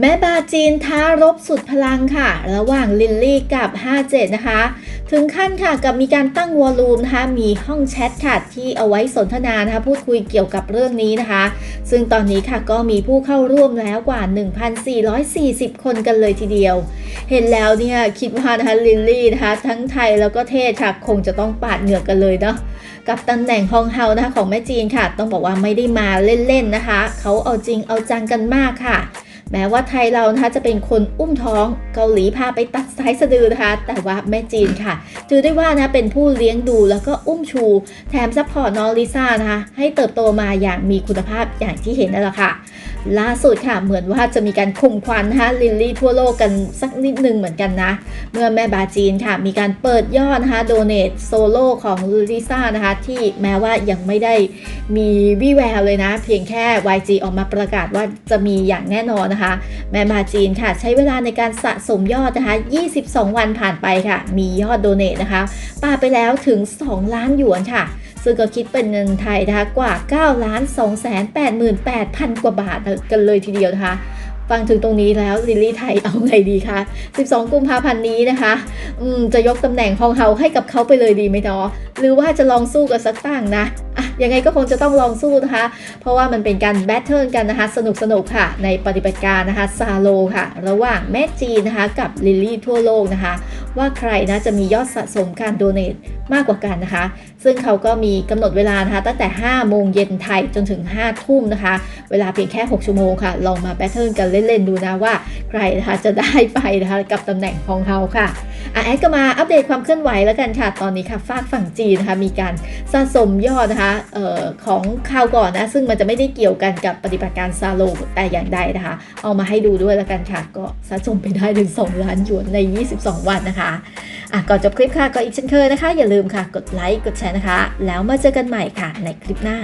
แม่บาจีนท้ารบสุดพลังค่ะ ระหว่างลินลี่กับ 57 นะคะ ถึงขั้นค่ะกับมีการตั้งวอลลุ่มนะคะมีห้องแชทค่ะที่เอาไว้สนทนานะคะพูดคุยเกี่ยวกับเรื่องนี้นะคะ ซึ่งตอนนี้ค่ะก็มีผู้เข้าร่วมแล้วกว่า 1,440 คนกันเลยทีเดียว เห็นแล้วเนี่ยคิดว่านะคะลินลี่นะคะทั้งไทยแล้วก็เทศค่ะคงจะต้องปาดเหงื่อกันเลยเนาะกับตำแหน่งฮองเฮานะคะของแม่จีนค่ะ ต้องบอกว่าไม่ได้มาเล่นๆนะคะ เขาเอาจริงเอาจังกันมากค่ะ แม้ว่าไทยเรานะคะจะเป็นคนอุ้มท้องเกาหลีพาไปตัดสายสะดือนะคะ แต่ว่าแม่จีนค่ะ ถือได้ว่านะเป็นผู้เลี้ยงดูแล้วก็อุ้มชู แถมซัพพอร์ตน้องลิซ่านะคะ ให้เติบโตมาอย่างมีคุณภาพอย่างที่เห็นนั่นแหละค่ะ ล่าสุดค่ะเหมือนว่าจะมีการข่มควันนะคะลินลี่ทั่วโลกกันสักนิดนึงเหมือนกันนะ เมื่อแม่บาจีนค่ะ มีการเปิดยอดนะคะโดเนทโซโล่ของลิซ่านะคะที่แม้ว่ายังไม่ได้มีวี่แววเลยนะ เพียงแค่ YG ออกมาประกาศว่าจะมีอย่างแน่นอนนะคะแม่มาจีนค่ะ ใช้เวลาในการสะสมยอดนะคะ 22 วันผ่านไปค่ะ มียอดโดเนทนะคะปาไปแล้วถึง 2 ล้านหยวนค่ะ ซึ่งก็คิดเป็นเงินไทยนะคะกว่า9ล้าน2 8 8 0 0 0 กว่าบาทกันเลยทีเดียวนะคะ ฟังถึงตรงนี้แล้วลิลลี่ไทยเอาไงดีคะ 12 กุมภาพันธ์นี้นะคะ อืม จะยกตำแหน่งฮองเฮาให้กับเขาไปเลยดีไหมเนาะหรือว่าจะลองสู้กับสักตั้งนะอะยังไงก็คงจะต้องลองสู้นะคะ เพราะว่ามันเป็นการแบทเทิลกันนะคะ สนุกสนุกค่ะ ในปฏิบัติการนะคะซาโลค่ะ ระหว่างแม่จีนนะคะ กับลิลลี่ทั่วโลกนะคะ ว่าใครนะจะมียอดสะสมการโดเนท มากกว่ากันนะคะ ซึ่งเขาก็มีกำหนดเวลานะคะตั้งแต่ 5 โมงเย็นไทยจนถึง 5 ทุ่มนะคะ เวลาเพียงแค่ 6 ชั่วโมงค่ะ ลองมาแบทเทิลกันเล่น ๆ ดูนะว่า ใครนะคะจะได้ไปนะคะกับตำแหน่งของเขาค่ะ อะแอดก็มาอัปเดตความเคลื่อนไหวแล้วกันค่ะ ตอนนี้ค่ะฝากฝั่งจีนนะคะมีการสะสมยอดนะคะออของคราวก่อนนะ ซึ่งมันจะไม่ได้เกี่ยวกันกับปฏิบัติการซาโลแต่อย่างใดนะคะ เอามาให้ดูด้วยแล้วกันค่ะ ก็สะสมไปได้ถึง 2 ล้านหยวนใน 22 วันนะคะอะก่อนจบคลิปค่ะก็อีกเช่นเคยนะคะ อย่าลืมค่ะ กดไลค์กดแชร์นะคะ แล้วมาเจอกันใหม่ค่ะในคลิปหน้า